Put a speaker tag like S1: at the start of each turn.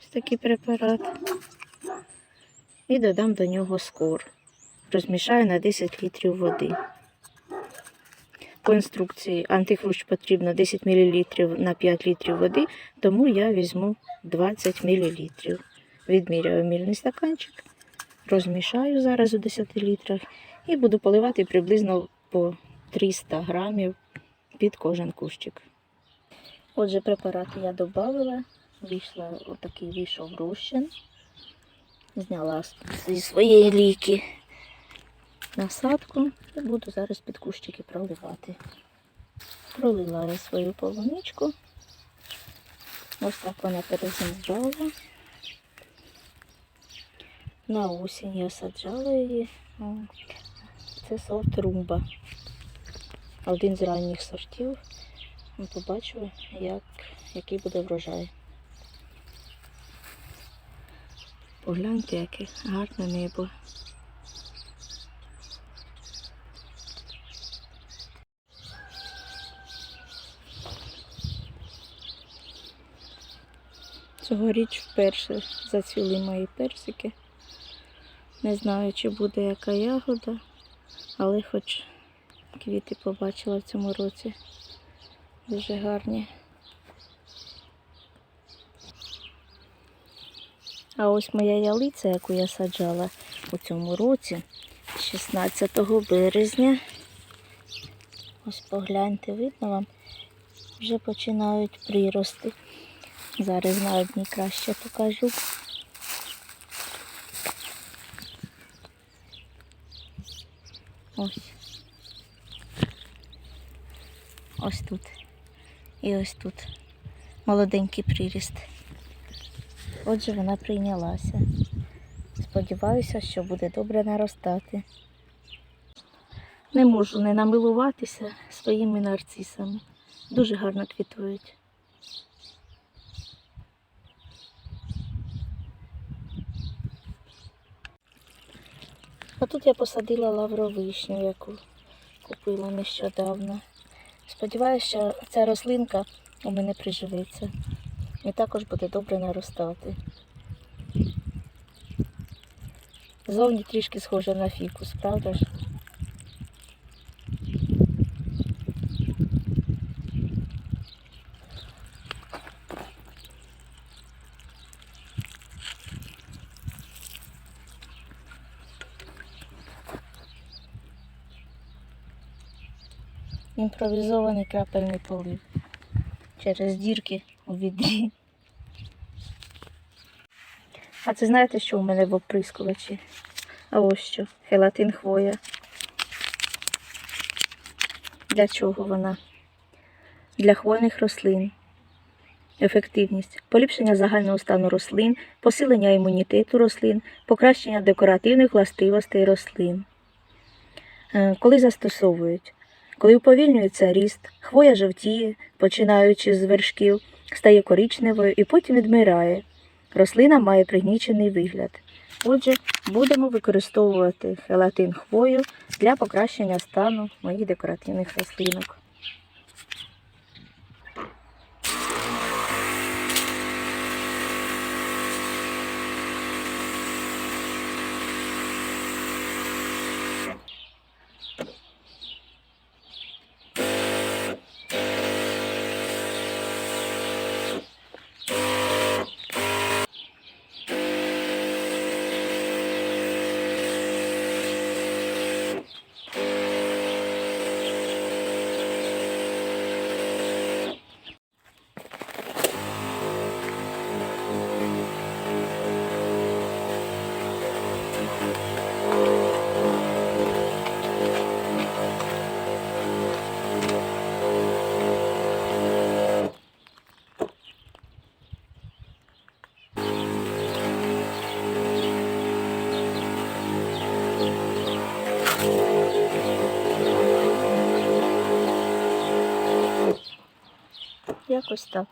S1: Ось такий препарат. І додам до нього скор. Розмішаю на 10 літрів води. По інструкції антихрущ потрібно 10 мл на 5 літрів води, тому я візьму 20 мл. Відміряю мірний стаканчик, розмішаю зараз у 10 літрах і буду поливати приблизно по 300 грамів під кожен кущик. Отже, препарати я додала, вийшла отакий вийшов розчин. Зняла зі своєї ліки насадку і буду зараз під кущики проливати. Пролила я свою полуничку. Ось так вона перезимувала. На осінь я саджала її. Це сорт румба. Один з ранніх сортів. Ми побачили, як, який буде врожай. Погляньте, яке гарне небо. Цьогоріч вперше зацвіли мої персики. Не знаю, чи буде яка ягода, але хоч квіти побачила в цьому році. Дуже гарні. А ось моя ялиця, яку я саджала у цьому році, 16 березня. Ось погляньте, видно вам, вже починають прирости. Зараз на одній краще покажу. Ось. Ось тут. І ось тут. Молоденький приріст. Отже, вона прийнялася. Сподіваюся, що буде добре наростати. Не можу не намилуватися своїми нарцисами. Дуже гарно квітують. А тут я посадила лавровишню, яку купила нещодавно. Сподіваюся, що ця рослинка у мене приживеться і також буде добре наростати. Зовні трішки схожа на фікус, правда ж? Імпровізований крапельний полив через дірки у відрі. А це знаєте, що у мене в оприскувачі? А ось що, хелатин хвоя. Для чого вона? Для хвойних рослин. Ефективність, поліпшення загального стану рослин, посилення імунітету рослин, покращення декоративних властивостей рослин. Е, Коли застосовують? Коли уповільнюється ріст, хвоя жовтіє, починаючи з вершків, стає коричневою і потім відмирає. Рослина має пригнічений вигляд. Отже, будемо використовувати хелатин хвою для покращення стану моїх декоративних рослинок. Якось так.